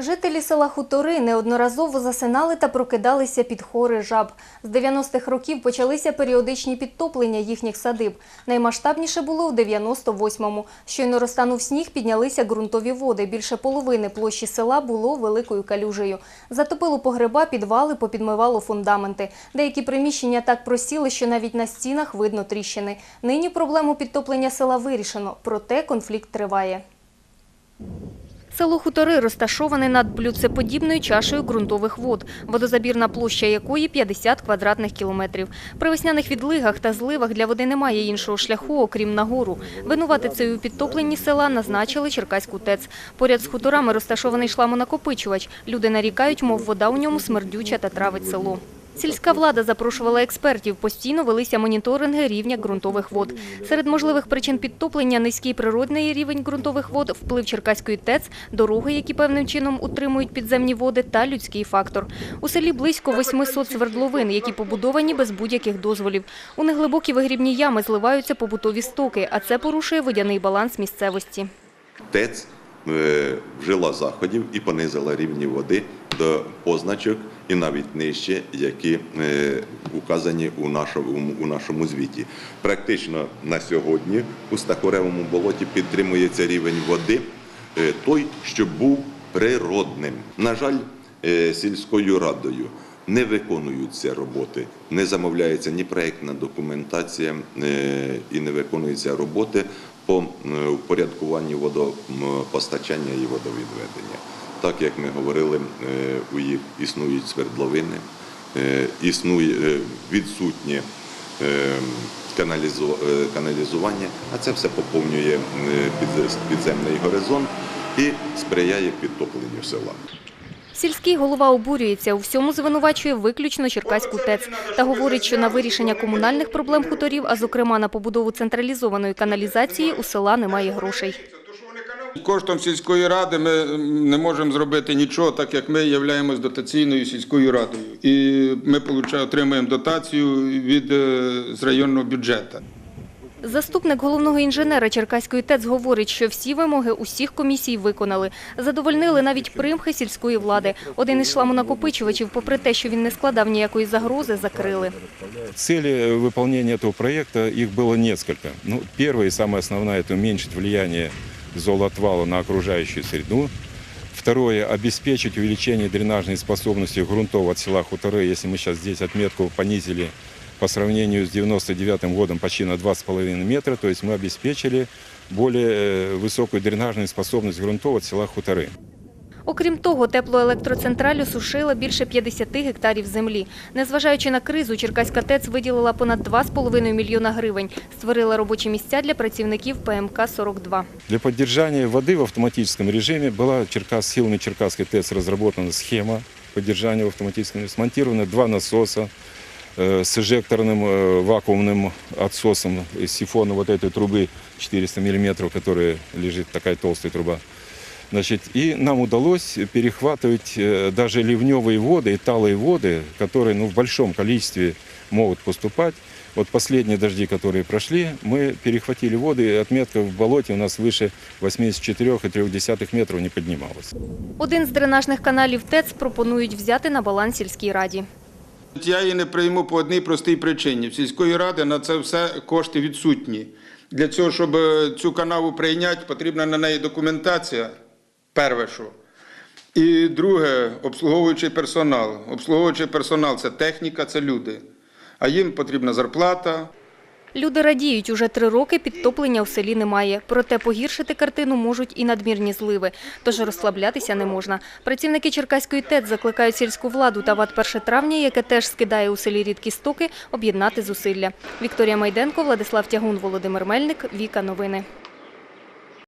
Жителі села Хутори неодноразово засинали та прокидалися під хори жаб. З 90-х років почалися періодичні підтоплення їхніх садиб. Наймасштабніше було в 98-му. Щойно розтанув сніг, піднялися ґрунтові води. Більше половини площі села було великою калюжею. Затопило погреба, підвали, попідмивало фундаменти. Деякі приміщення так просіли, що навіть на стінах видно тріщини. Нині проблему підтоплення села вирішено, проте конфлікт триває. Село Хутори розташоване над блюдцеподібною чашею ґрунтових вод, водозабірна площа якої 50 квадратних кілометрів. При весняних відлигах та зливах для води немає іншого шляху, окрім нагору. Винуватицею у підтопленні села назначили Черкаську ТЕЦ. Поряд з хуторами розташований шламонакопичувач. Люди нарікають, мов вода у ньому смердюча та травить село. Сільська влада запрошувала експертів, постійно велися моніторинги рівня ґрунтових вод. Серед можливих причин підтоплення – низький природний рівень ґрунтових вод, вплив Черкаської ТЕЦ, дороги, які певним чином утримують підземні води, та людський фактор. У селі близько 800 свердловин, які побудовані без будь-яких дозволів. У неглибокі вигрібні ями зливаються побутові стоки, а це порушує водяний баланс місцевості. ТЕЦ е, вжила заходів і понизила рівні води до позначок і навіть нижче, які е, указані у нашому, у нашому звіті. Практично на сьогодні у Стахоревому болоті підтримується рівень води е, той, що був природним. На жаль, е, сільською радою не виконуються роботи, не замовляється ні проєктна документація і не виконуються роботи по упорядкуванню водопостачання і водовідведення. Так як ми говорили, е, у їх існують свердловини, е, існує е, відсутнє каналізу- каналізування, а це все поповнює підземний горизонт і сприяє підтопленню села. Сільський голова обурюється, у всьому звинувачує виключно Черкаську ТЕЦ та говорить, що на вирішення комунальних проблем хуторів, а зокрема на побудову централізованої каналізації, у села немає грошей. Коштом сільської ради ми не можемо зробити нічого, так як ми являємось дотаційною сільською радою. І ми получаємо, отримуємо дотацію від е, з районного бюджету. Заступник головного інженера Черкаської ТЕЦ говорить, що всі вимоги усіх комісій виконали. Задовольнили навіть примхи сільської влади. Один із шламонакопичувачів, попри те, що він не складав ніякої загрози, закрили. Цели выполнения этого проекта, их было несколько. Ну, первая и самая основная – это уменьшить влияние золотвала на окружающую среду. Второе – обеспечить увеличение дренажной способности грунтов от села Хуторы. Если мы сейчас здесь отметку понизили по сравнению с 99 годом почти на 2,5 метра, то есть мы обеспечили более э, высокую дренажную способность грунтов от села Хуторы. Окрім того, теплоелектроцентраль осушила більше 50 гектарів землі. Незважаючи на кризу, Черкаська ТЕЦ виділила понад 2,5 мільйона гривень. Створила робочі місця для працівників ПМК-42. Для поддержания воды в автоматическом режиме была Черкас, силами Черкасской ТЭЦ разработана схема поддержания в автоматическом режиме. Смонтированы два насоса э, с эжекторным э, вакуумным отсосом из сифона вот этой трубы 400 миллиметров, которая лежит, такая толстая труба. Значит, и нам удалось перехватывать э, даже ливневые воды и талые воды, которые ну, в большом количестве могут поступать. Вот последние дожди, которые прошли, мы перехватили воды, и отметка в болоте у нас выше 84,3 метров не поднималась. Один з дренажних каналів ТЕЦ пропонують взяти на баланс сільській раді. Я її не прийму по одній простій причині. В сільської ради на це все кошти відсутні. Для цього, щоб е, цю канаву прийняти, потрібна на неї документація, перше що. І друге, обслуговуючий персонал. Обслуговуючий персонал це техніка, це люди. А їм потрібна зарплата, Люди радіють, уже три роки підтоплення у селі немає. Проте погіршити картину можуть і надмірні зливи, тож розслаблятися не можна. Працівники Черкаської ТЕЦ закликають сільську владу та ВАТ 1 травня, яке теж скидає у селі рідкі стоки, об'єднати зусилля. Вікторія Майденко, Владислав Тягун, Володимир Мельник, Віка Новини.